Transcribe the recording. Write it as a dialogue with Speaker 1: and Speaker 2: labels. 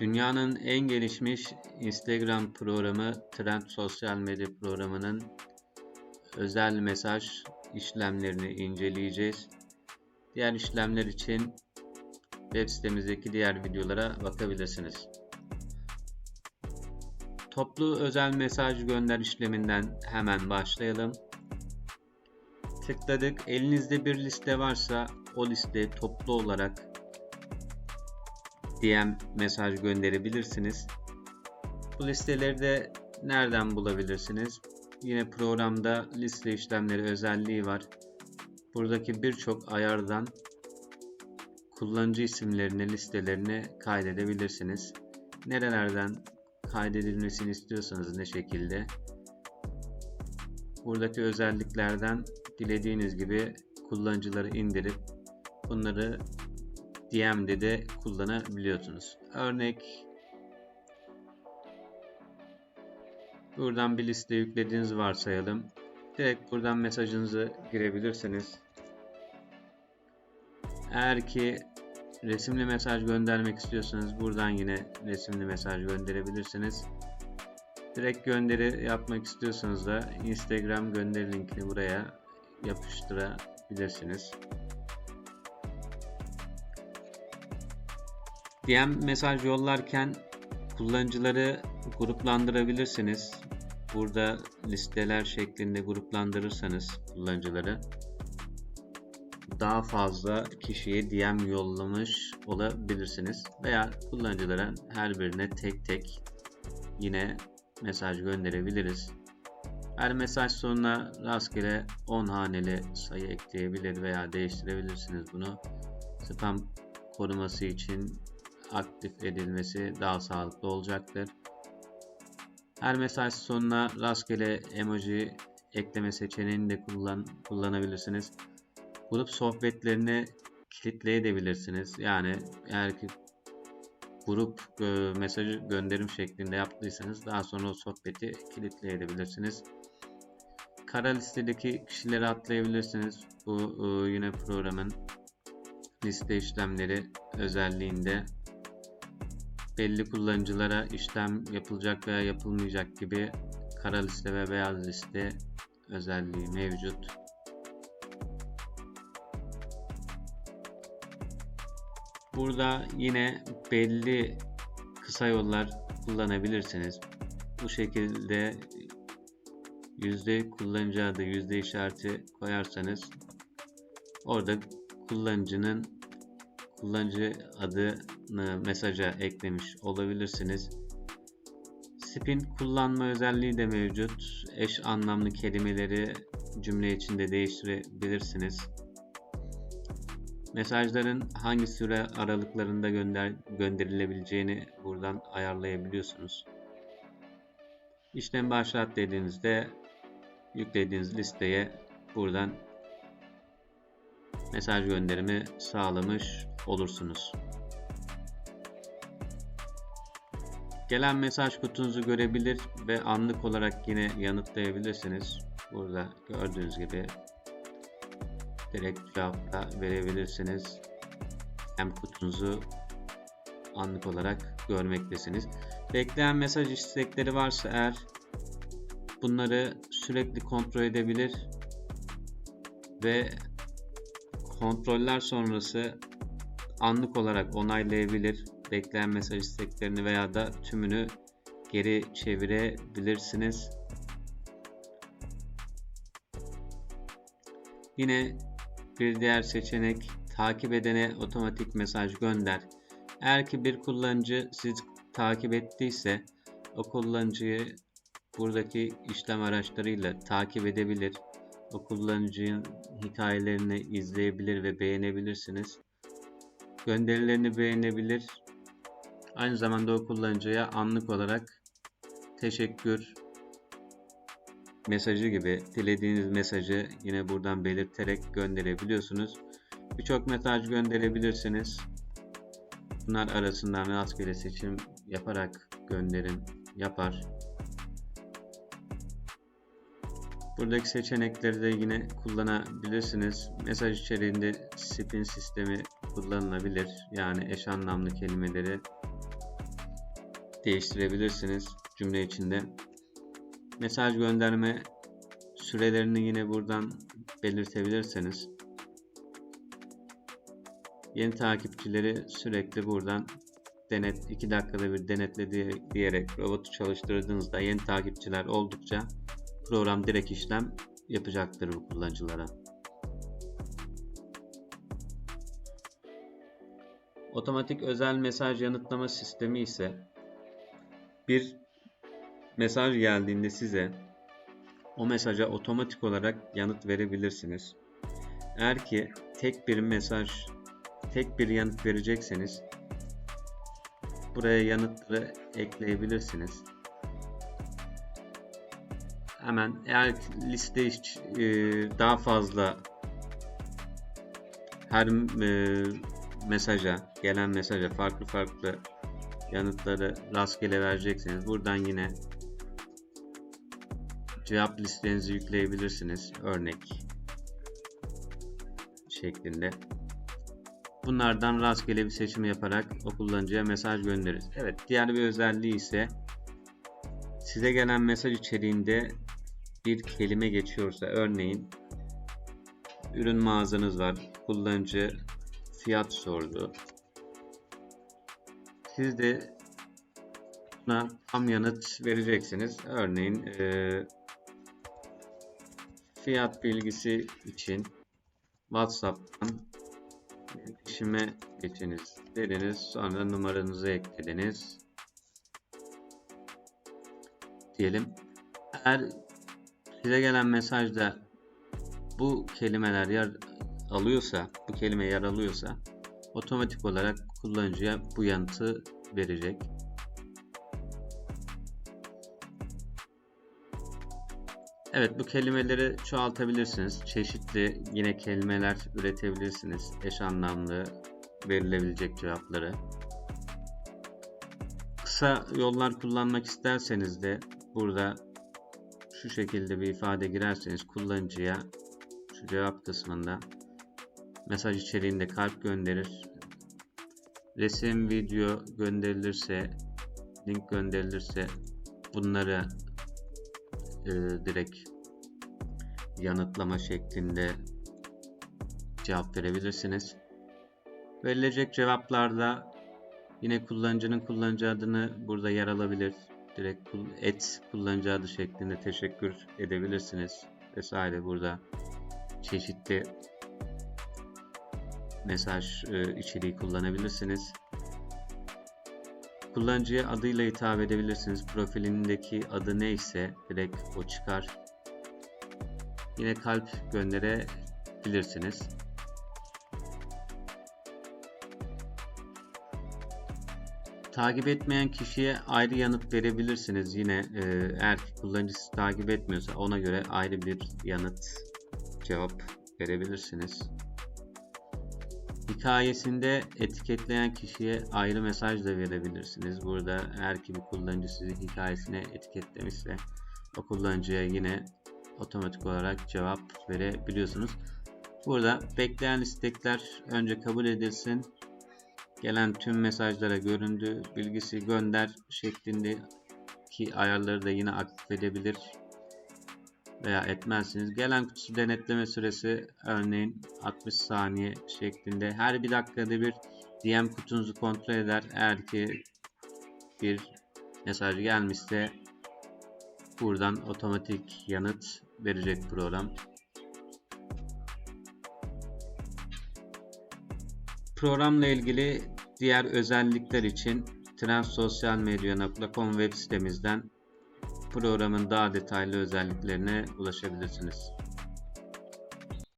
Speaker 1: Dünyanın en gelişmiş Instagram programı Trend sosyal medya programının özel mesaj işlemlerini inceleyeceğiz. Diğer işlemler için web sitemizdeki diğer videolara bakabilirsiniz. Toplu özel mesaj gönder işleminden hemen başlayalım. Tıkladık. Elinizde bir liste varsa o liste toplu olarak DM mesaj gönderebilirsiniz. Bu listeleri de nereden bulabilirsiniz? Yine programda liste işlemleri özelliği var. Buradaki birçok ayardan kullanıcı isimlerini, listelerini kaydedebilirsiniz. Nerelerden kaydedilmesini istiyorsanız ne şekilde. Buradaki özelliklerden dilediğiniz gibi kullanıcıları indirip bunları DM'de de kullanabiliyorsunuz. Örnek buradan bir liste yüklediğinizi varsayalım. Direkt buradan mesajınızı girebilirsiniz. Eğer ki resimli mesaj göndermek istiyorsanız buradan yine resimli mesaj gönderebilirsiniz. Direkt gönderi yapmak istiyorsanız da Instagram gönderi linkini buraya yapıştırabilirsiniz. DM mesaj yollarken kullanıcıları gruplandırabilirsiniz. Burada listeler şeklinde gruplandırırsanız kullanıcıları daha fazla kişiye DM yollamış olabilirsiniz. Veya kullanıcılara her birine tek tek yine mesaj gönderebiliriz. Her mesaj sonuna rastgele 10 haneli sayı ekleyebilir veya değiştirebilirsiniz bunu. Spam koruması için aktif edilmesi daha sağlıklı olacaktır. Her mesaj sonuna rastgele emoji ekleme seçeneğini de kullan, kullanabilirsiniz. Grup sohbetlerini kilitleyebilirsiniz. Yani eğer ki grup e, mesajı gönderim şeklinde yaptıysanız daha sonra o sohbeti kilitleyebilirsiniz. Kara listedeki kişileri atlayabilirsiniz. Bu e, yine programın liste işlemleri özelliğinde belli kullanıcılara işlem yapılacak veya yapılmayacak gibi kara liste ve beyaz liste özelliği mevcut. Burada yine belli kısa yollar kullanabilirsiniz. Bu şekilde yüzde kullanıcı adı yüzde işareti koyarsanız orada kullanıcının kullanıcı adını mesaja eklemiş olabilirsiniz. Spin kullanma özelliği de mevcut. Eş anlamlı kelimeleri cümle içinde değiştirebilirsiniz. Mesajların hangi süre aralıklarında gönder gönderilebileceğini buradan ayarlayabiliyorsunuz. İşlem başlat dediğinizde yüklediğiniz listeye buradan mesaj gönderimi sağlamış olursunuz. Gelen mesaj kutunuzu görebilir ve anlık olarak yine yanıtlayabilirsiniz. Burada gördüğünüz gibi direkt cevap da verebilirsiniz. Hem kutunuzu anlık olarak görmektesiniz. Bekleyen mesaj istekleri varsa eğer bunları sürekli kontrol edebilir ve kontroller sonrası anlık olarak onaylayabilir. Bekleyen mesaj isteklerini veya da tümünü geri çevirebilirsiniz. Yine bir diğer seçenek takip edene otomatik mesaj gönder. Eğer ki bir kullanıcı siz takip ettiyse o kullanıcıyı buradaki işlem araçlarıyla takip edebilir. O kullanıcının hikayelerini izleyebilir ve beğenebilirsiniz. Gönderilerini beğenebilir. Aynı zamanda o kullanıcıya anlık olarak teşekkür mesajı gibi dilediğiniz mesajı yine buradan belirterek gönderebiliyorsunuz. Birçok mesaj gönderebilirsiniz. Bunlar arasından rastgele seçim yaparak gönderim yapar. Buradaki seçenekleri de yine kullanabilirsiniz. Mesaj içeriğinde spin sistemi kullanılabilir. Yani eş anlamlı kelimeleri değiştirebilirsiniz cümle içinde. Mesaj gönderme sürelerini yine buradan belirtebilirsiniz. Yeni takipçileri sürekli buradan denet 2 dakikada bir denetle diye- diyerek robotu çalıştırdığınızda yeni takipçiler oldukça program direkt işlem yapacaktır bu kullanıcılara. Otomatik özel mesaj yanıtlama sistemi ise bir mesaj geldiğinde size o mesaja otomatik olarak yanıt verebilirsiniz. Eğer ki tek bir mesaj, tek bir yanıt verecekseniz buraya yanıtları ekleyebilirsiniz. Hemen eğer liste e, daha fazla her e, mesaja, gelen mesaja farklı farklı yanıtları rastgele vereceksiniz. Buradan yine cevap listenizi yükleyebilirsiniz. Örnek şeklinde. Bunlardan rastgele bir seçim yaparak o kullanıcıya mesaj gönderir. Evet, diğer bir özelliği ise size gelen mesaj içeriğinde bir kelime geçiyorsa örneğin ürün mağazanız var. Kullanıcı fiyat sordu. Siz de buna tam yanıt vereceksiniz. Örneğin eee, fiyat bilgisi için WhatsApp'tan iletişime geçiniz dediniz. Sonra numaranızı eklediniz. Diyelim. Eğer size gelen mesajda bu kelimeler yer alıyorsa, bu kelime yer alıyorsa otomatik olarak kullanıcıya bu yanıtı verecek. Evet bu kelimeleri çoğaltabilirsiniz. Çeşitli yine kelimeler üretebilirsiniz. Eş anlamlı verilebilecek cevapları. Kısa yollar kullanmak isterseniz de burada şu şekilde bir ifade girerseniz kullanıcıya şu cevap kısmında mesaj içeriğinde kalp gönderir. Resim, video gönderilirse, link gönderilirse bunları e, direkt yanıtlama şeklinde cevap verebilirsiniz. Verilecek cevaplarda yine kullanıcının kullanıcı adını burada yer alabilir. Direkt et kullanıcı adı şeklinde teşekkür edebilirsiniz vesaire burada çeşitli mesaj e, içeriği kullanabilirsiniz. Kullanıcıya adıyla hitap edebilirsiniz. Profilindeki adı neyse direkt o çıkar. Yine kalp gönderebilirsiniz. Takip etmeyen kişiye ayrı yanıt verebilirsiniz. Yine e, eğer ki kullanıcı sizi takip etmiyorsa ona göre ayrı bir yanıt cevap verebilirsiniz. Hikayesinde etiketleyen kişiye ayrı mesaj da verebilirsiniz. Burada eğer ki bir kullanıcı sizi hikayesine etiketlemişse o kullanıcıya yine otomatik olarak cevap verebiliyorsunuz. Burada bekleyen istekler önce kabul edilsin. Gelen tüm mesajlara göründü bilgisi gönder şeklinde ki ayarları da yine aktif edebilir veya etmezsiniz. Gelen kutusu denetleme süresi örneğin 60 saniye şeklinde her bir dakikada bir DM kutunuzu kontrol eder. Eğer ki bir mesaj gelmişse buradan otomatik yanıt verecek program. Programla ilgili diğer özellikler için trendsosyalmedya.com web sitemizden programın daha detaylı özelliklerine ulaşabilirsiniz.